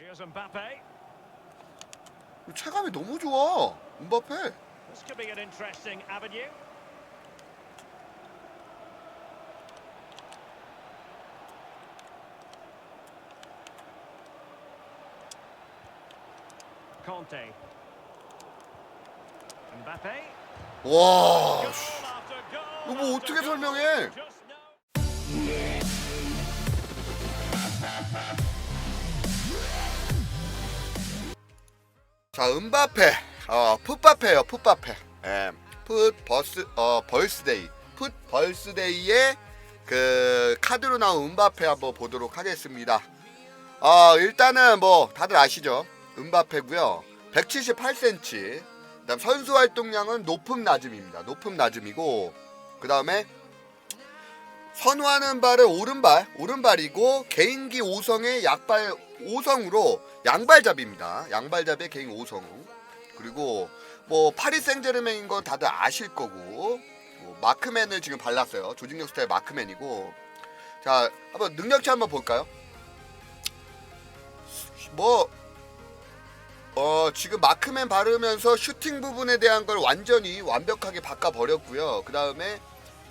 Here's Mbappe. 체감이 너무 좋아. 음바페. This could be an interesting avenue. Conte. Mbappe. 와. 이거 뭐 어떻게. 설명해? 자, 음바페. 어, 풋바페요, 풋바페. 예. 풋 버스 어 벌스데이. 풋 벌스데이의 그 카드로 나온 음바페 한번 보도록 하겠습니다. 어, 일단은 뭐 다들 아시죠? 음바페고요. 178cm. 그다음 선수 활동량은 높음 낮음입니다. 높음 낮음이고 그다음에 선호하는 발은 오른발, 오른발이고 개인기 5성의 약발 5성으로 양발잡이입니다. 양발잡이의 개인 5성. 그리고 뭐 파리 생제르맹인 건 다들 아실 거고 뭐 마크맨을 지금 발랐어요. 조직력 스타일 마크맨이고 자 한번 능력치 한번 볼까요? 뭐 어, 지금 마크맨 바르면서 슈팅 부분에 대한 걸 완전히 완벽하게 바꿔 버렸고요. 그 다음에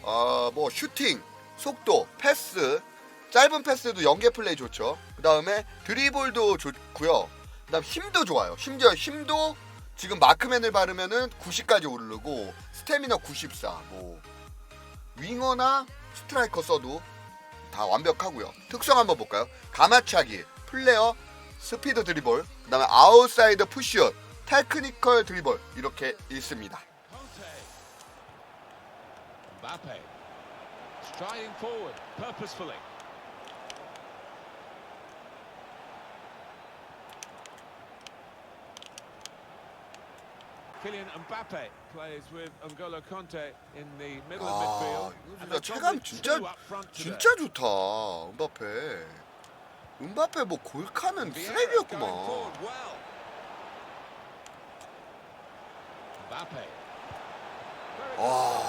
어, 뭐 슈팅, 속도, 패스, 짧은 패스도 연계 플레이 좋죠. 그 다음에 드리블도 좋고요. 그 다음 힘도 좋아요. 심지어 힘도 지금 마크맨을 바르면은 90까지 오르고 스태미너 94. 뭐 윙어나 스트라이커 써도 다 완벽하고요. 특성 한번 볼까요? 가마차기, 플레어, 스피드 드리블, 그다음에 아웃사이드 푸시슛, 테크니컬 드리블 이렇게 있습니다. Kylian Mbappe plays with N'Golo Conte in the middle of 아, midfield. 이거 and 진짜 체감 진짜. 진짜 좋다. 음바페. 음바페 뭐 골카는 good 와.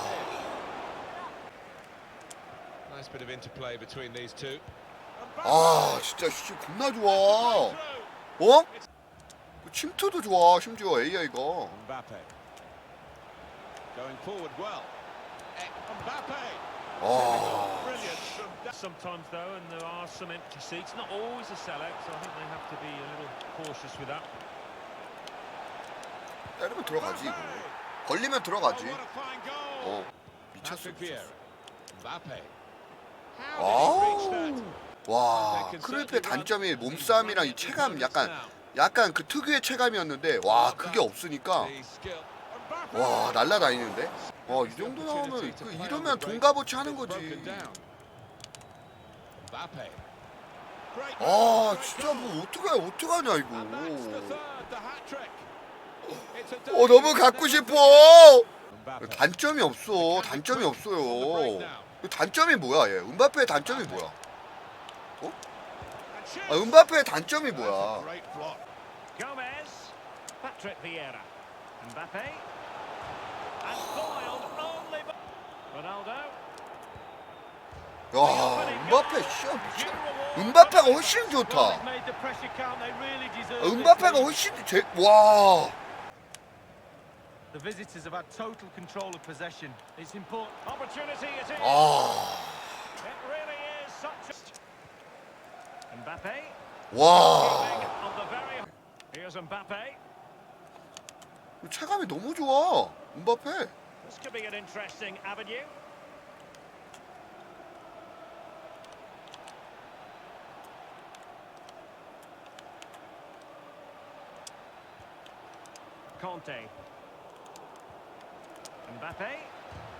Nice bit of interplay between these two. 아, 진짜 씨 겁나 좋아. 어? 그 침투도 좋아. 심지어 AI가. Mbappe. Going forward well. Eh, Mbappe. 아. Brilliant from sometimes though, and there are some empty seats. Not always a sellout, so I think they have to be a little cautious with that. 때리면 들어가지 이거. 걸리면 Oh, 들어가지. 어. 미쳤어. 와, 크루이프의 단점이 몸싸움이랑 이 체감 약간 약간 그 특유의 체감이었는데 와 그게 없으니까. 와 날라다니는데 와 이 정도 나오면 그 이러면 동가보치 하는 거지 아 진짜 뭐 어떡해 어떡하냐 이거 어 너무 갖고 싶어. 단점이 없어 단점이 없어요 그 단점이 뭐야 얘 은바페의 단점이 뭐야. 아 은바페의 단점이 뭐야. 야 은바페 씨야 미쳐. 은바페가 훨씬 좋다 this 은바페가. 훨씬 제와 The 와. 체감이 너무 좋아 은바페 This could be an interesting avenue. Conte. Mbappe.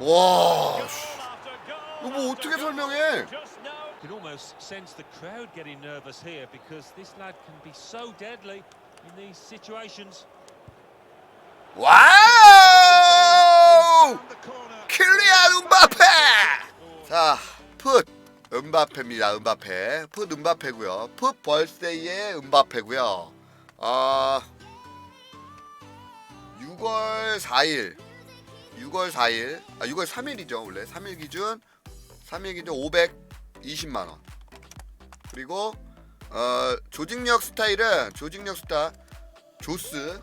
와 이거 뭐 어떻게. 설명해 You can almost sense the crowd getting nervous here because this lad can be so deadly in these situations. 와우. 킬리안 음바페 자 풋 음바페입니다 음바페 풋 음바페고요 풋 벌스데이의 음바페고요 아 6월 4일 6월 4일 아 6월 3일이죠 원래 3일 기준 3일 기준 520만 원 그리고 어, 조직력 스타일은 조직력 스타 조스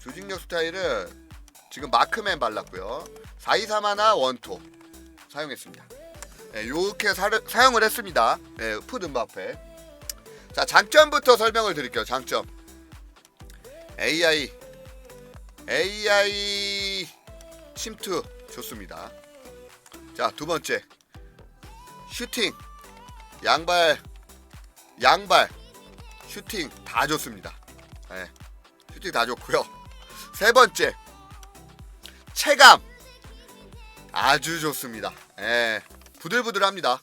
조직력 스타일은 지금 마크맨 발랐고요. 423 1 원토 사용했습니다. 네, 이렇게 사, 사용을 했습니다. 네, 푸드 음바페. 자 장점부터 설명을 드릴게요. 장점. AI AI 침투 좋습니다. 자 두 번째 슈팅 양발 양발 슈팅 다 좋습니다. 네, 슈팅 다 좋고요. 세 번째 체감 아주 좋습니다. 예, 부들부들합니다.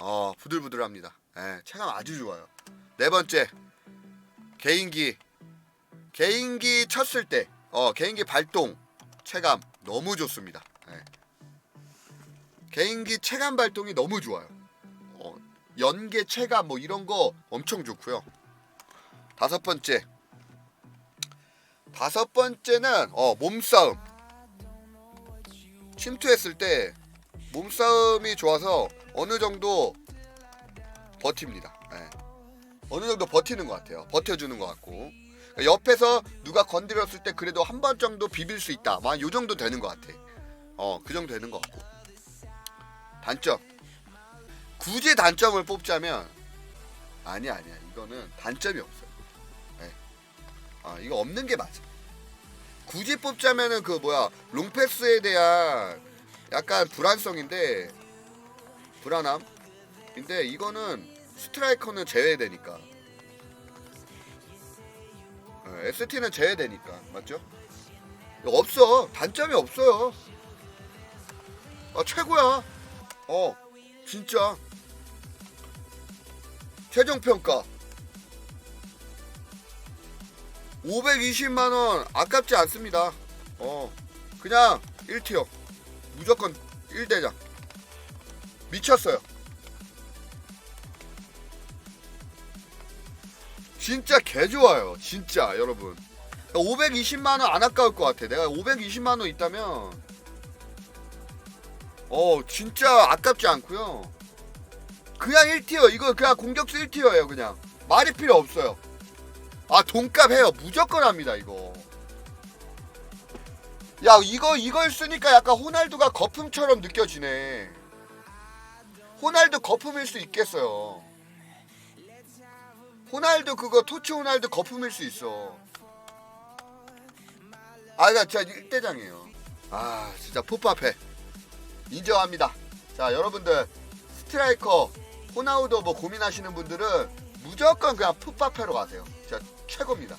어, 부들부들합니다. 예, 체감 아주 좋아요. 네 번째 개인기 개인기 쳤을 때, 어, 개인기 발동 체감 너무 좋습니다. 예. 개인기 체감 발동이 너무 좋아요. 어, 연계 체감 뭐 이런 거 엄청 좋고요. 다섯 번째 다섯 번째는 어 몸싸움 침투했을 때 몸싸움이 좋아서 어느 정도 버팁니다. 예. 어느 정도 버티는 것 같아요. 버텨주는 것 같고 그러니까 옆에서 누가 건드렸을 때 그래도 한 번 정도 비빌 수 있다. 막요 정도 되는 것 같아. 어 그 정도 되는 것 같고 단점 굳이 단점을 뽑자면 아니야 아니야 이거는 단점이 없어요. 예. 아 이거 없는 게 맞아. 굳이 뽑자면은 그 뭐야 롱패스에 대한 약간 불안성인데 불안함. 근데 이거는 스트라이커는 제외되니까. 어, ST는 제외되니까 맞죠? 없어 단점이 없어요. 아 최고야. 어 진짜 최종 평가 520만 원 아깝지 않습니다. 어 그냥 1티어 무조건 1대장 미쳤어요. 진짜 개 좋아요. 진짜 여러분. 520만 원 안 아까울 것 같아. 내가 520만 원 있다면 어 진짜 아깝지 않고요. 그냥 1티어 이거 그냥 공격수 1티어예요 그냥. 말이 필요 없어요. 아 돈값 해요. 무조건 합니다 이거. 야 이거 이걸 쓰니까 약간 호날두가 거품처럼 느껴지네. 호날두 거품일 수 있겠어요. 호날두 그거 토치 호날두 거품일 수 있어. 아나 진짜 1대장이에요. 아 진짜 풋밥해 인정합니다. 자 여러분들 스트라이커 호나우도 뭐 고민하시는 분들은 무조건 그냥 풋밥해로 가세요. 진짜 최고입니다